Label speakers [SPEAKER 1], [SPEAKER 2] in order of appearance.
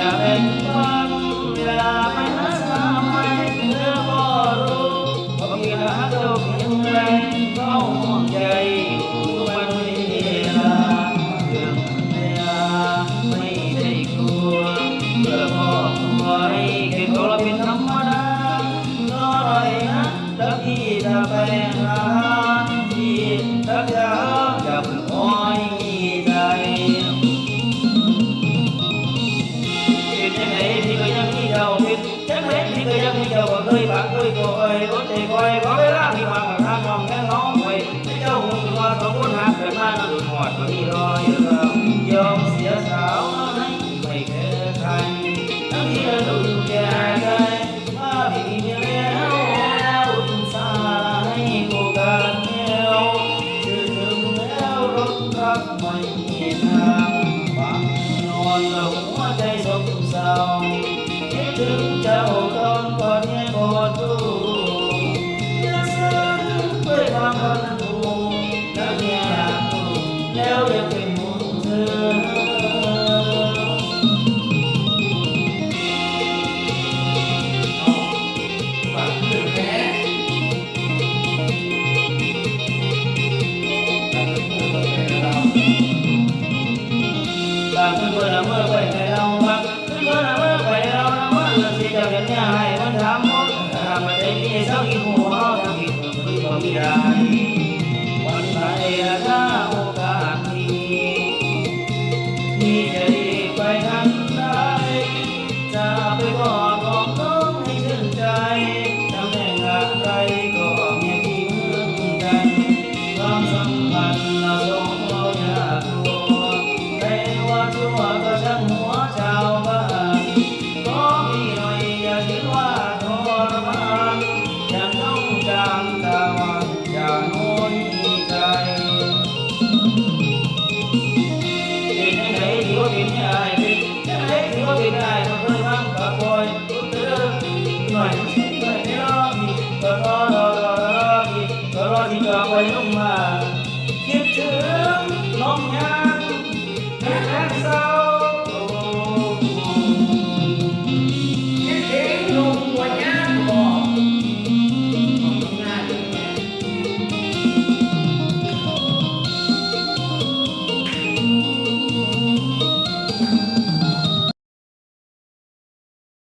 [SPEAKER 1] and กไม่มีทางฟังนอนหลัวใจสมเศร้าคิถึงจ้าตอนก่อนเนี่ยพอดูจะซึ้งไปทางค รื่องที่เจ้น่องนี่ยหมันทำมัมัได้สักกี่หัวทำกี่คนที่บ่วันไหนละโอกาสนี้ที่จไปทันได้จะไปกอดองน้อให้ชื่นใจทำแน่งอก็มีที่เมืองกันความสัมพันธ์เราสองเราอยากรู้ คิด